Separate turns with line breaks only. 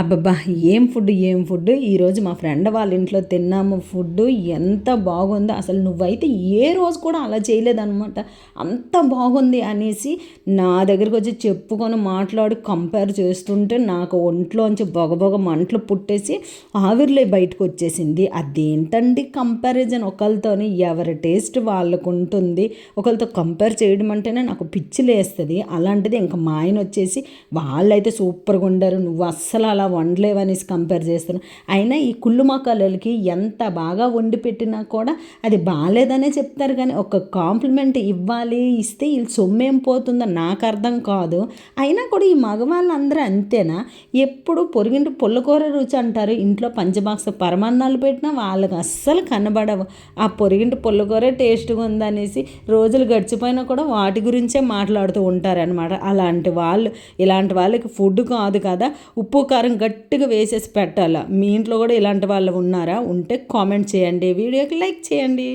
అబ్బబ్బా ఏం ఫుడ్ ఏం ఫుడ్ ఈరోజు మా ఫ్రెండ్ వాళ్ళ ఇంట్లో తిన్నాము ఫుడ్ ఎంత బాగుందో. అసలు నువ్వైతే ఏ రోజు కూడా అలా చేయలేదన్నమాట. అంత బాగుంది అనేసి నా దగ్గరికి వచ్చి చెప్పుకొని మాట్లాడి కంపేర్ చేస్తుంటే నాకు ఒంట్లోంచి బొగబొగ మంటలు పుట్టేసి ఆవిరిలో బయటకు వచ్చేసింది. అదేంటండి కంపారిజన్? ఒకరితోని ఎవరి టేస్ట్ వాళ్ళకు ఉంటుంది. ఒకరితో కంపేర్ చేయడం అంటేనే నాకు పిచ్చి లేస్తుంది. అలాంటిది ఇంకా మా ఆయన వచ్చేసి వాళ్ళైతే సూపర్గా ఉండారు. నువ్వు అస్సలు అలా వండలేవనేసి కంపేర్ చేస్తున్నాం. అయినా ఈ కుళ్ళు మొక్కలకి ఎంత బాగా వండి పెట్టినా కూడా అది బాగాలేదనే చెప్తారు కానీ ఒక కాంప్లిమెంట్ ఇవ్వాలి ఇస్తే వీళ్ళు సొమ్మేం పోతుందో నాకు అర్థం కాదు. అయినా కూడా ఈ మగవాళ్ళందరూ అంతేనా? ఎప్పుడు పొరిగింటి పుల్లకూర రుచి అంటారు ఇంట్లో పంచబాక్స్ పరమాన్నాలు పెట్టినా వాళ్ళకి అస్సలు కనబడవు. ఆ పొరిగింటి పుల్లకూరే టేస్ట్గా ఉందనేసి రోజులు గడిచిపోయినా కూడా వాటి గురించే మాట్లాడుతూ ఉంటారనమాట అలాంటి వాళ్ళు ఇలాంటి వాళ్ళకి ఫుడ్ కాదు కదా ఉప్పు కారం గట్టిగా వేసేసి పెట్టాలా. మీ ఇంట్లో కూడా ఇలాంటి వాళ్ళు ఉన్నారా? ఉంటే కామెంట్ చేయండి. వీడియోకి లైక్ చేయండి.